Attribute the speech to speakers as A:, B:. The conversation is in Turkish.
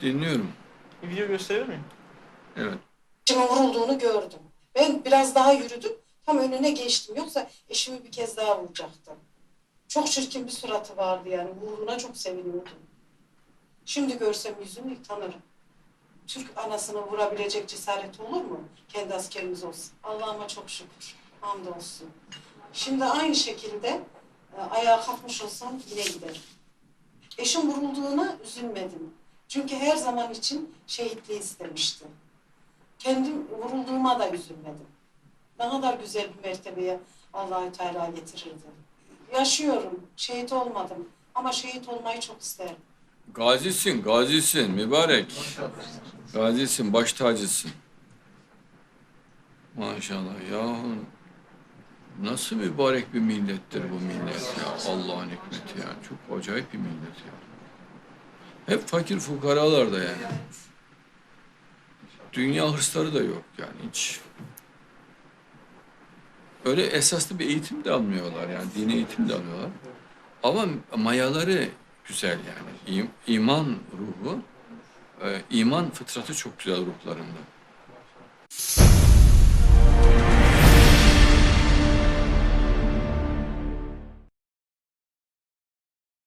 A: Dinliyorum.
B: Bir video gösterebilir miyim?
A: Evet.
C: Eşimin vurulduğunu gördüm. Ben biraz daha yürüdüm. Tam önüne geçtim. Yoksa eşimi bir kez daha vuracaktım. Çok çirkin bir suratı vardı yani. Vurduğuna çok seviniyordum. Şimdi görsem yüzünü tanırım. Türk anasını vurabilecek cesaret olur mu? Kendi askerimiz olsun. Allah'ıma çok şükür. Hamdolsun. Şimdi aynı şekilde e, ayağa kalkmış olsam yine giderim. Eşim vurulduğuna üzülmedim. Çünkü her zaman için şehitliği istemişti. Kendim vurulduğuma da üzülmedim. Ne kadar güzel bir mertebeye Allahü Teala getirirdi. Yaşıyorum, şehit olmadım ama şehit olmayı çok isterim.
A: Gazisin, gazisin mübarek. Gazisin, baş tacısın. Maşallah yahu nasıl mübarek bir millettir bu millet ya. Allah'ın hikmeti ya. Çok acayip bir millet ya. Hep fakir fukaralarda yani. Dünya hırsları da yok yani hiç. Öyle esaslı bir eğitim de almıyorlar yani dini eğitim de alıyorlar. Ama mayaları güzel yani. İm- İman ruhu, e, iman fıtratı çok güzel ruhlarında.